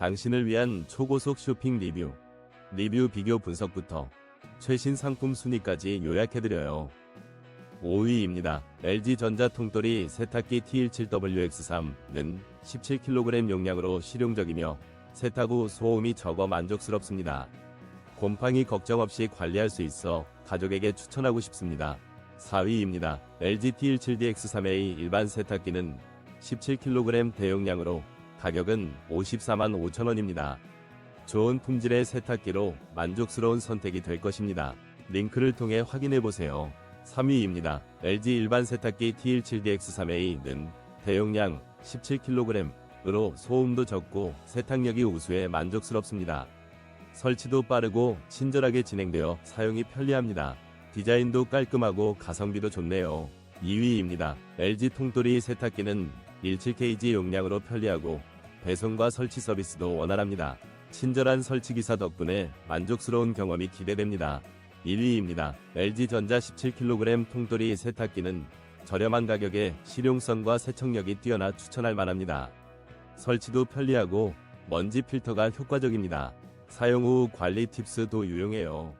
당신을 위한 초고속 쇼핑 리뷰. 리뷰 비교 분석부터 최신 상품 순위까지 요약해드려요. 5위입니다. LG전자 통돌이 세탁기 T17WX3는 17kg 용량으로 실용적이며 세탁 후 소음이 적어 만족스럽습니다. 곰팡이 걱정 없이 관리할 수 있어 가족에게 추천하고 싶습니다. 4위입니다. LG T17DX3A 일반 세탁기는 17kg 대용량으로 가격은 54만 5천원입니다. 좋은 품질의 세탁기로 만족스러운 선택이 될 것입니다. 링크를 통해 확인해보세요. 3위입니다. LG 일반 세탁기 T17DX3A는 대용량 17kg으로 소음도 적고 세탁력이 우수해 만족스럽습니다. 설치도 빠르고 친절하게 진행되어 사용이 편리합니다. 디자인도 깔끔하고 가성비도 좋네요. 2위입니다. LG 통돌이 세탁기는 17kg 용량으로 편리하고 배송과 설치 서비스도 원활합니다. 친절한 설치기사 덕분에 만족스러운 경험이 기대됩니다. 1위입니다. LG전자 17kg 통돌이 세탁기는 저렴한 가격에 실용성과 세척력이 뛰어나 추천할 만합니다. 설치도 편리하고 먼지 필터가 효과적입니다. 사용 후 관리 팁스도 유용해요.